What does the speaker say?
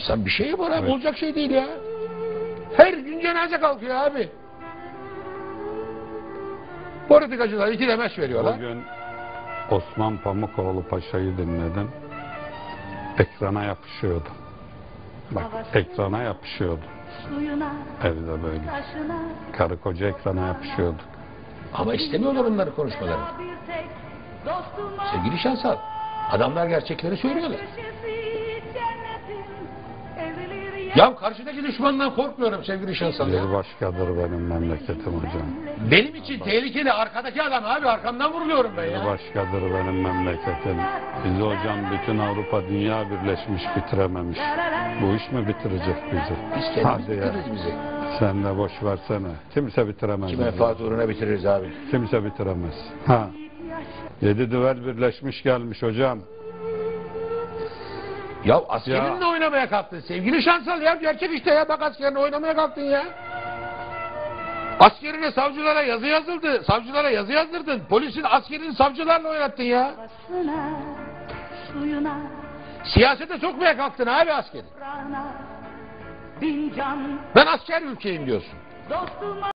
İnsan bir şey yapar abi. Evet. Olacak şey değil ya. Her gün cenaze kalkıyor abi. Politikacılar iki demeç veriyorlar. Bugün Osman Pamukoğlu Paşa'yı dinledim. Ekrana yapışıyordu. Bak ekrana yapışıyordu. Suyuna, Evde böyle. taşına, Karı koca ekrana yapışıyordu. Ama istemiyorlar onları konuşmaları. Sevgili Şansal, adamlar gerçekleri söylüyorlar. Ya karşıdaki düşmandan korkmuyorum sevgili Şansal ya. Bir başkadır benim memleketim hocam. Benim için tehlikeli arkadaki adam abi arkamdan vuruluyorum ben Bir ya. başkadır benim memleketim. Bizi hocam bütün Avrupa dünya birleşmiş bitirememiş. Bu iş mi bitirecek bizi? Biz kendimiz Hadi ya. bitiririz bizi. Sen de boş versene. Kimse bitiremez. Ki bizi. menfaat uğruna bitiririz abi. Kimse bitiremez. Ha. Yedi düvel birleşmiş gelmiş hocam. Ya askerinle Ya. oynamaya kalktın sevgili Şansal ya. Gerçek işte ya bak askerinle oynamaya kalktın ya. Askerine savcılara yazı yazıldı. Savcılara yazı yazdırdın. Polisin askerini savcılarla oynattın ya. Havasına, suyuna, Siyasete sokmaya kalktın abi askeri. toprağına, bin can Ben asker ülkeyim diyorsun. dostuma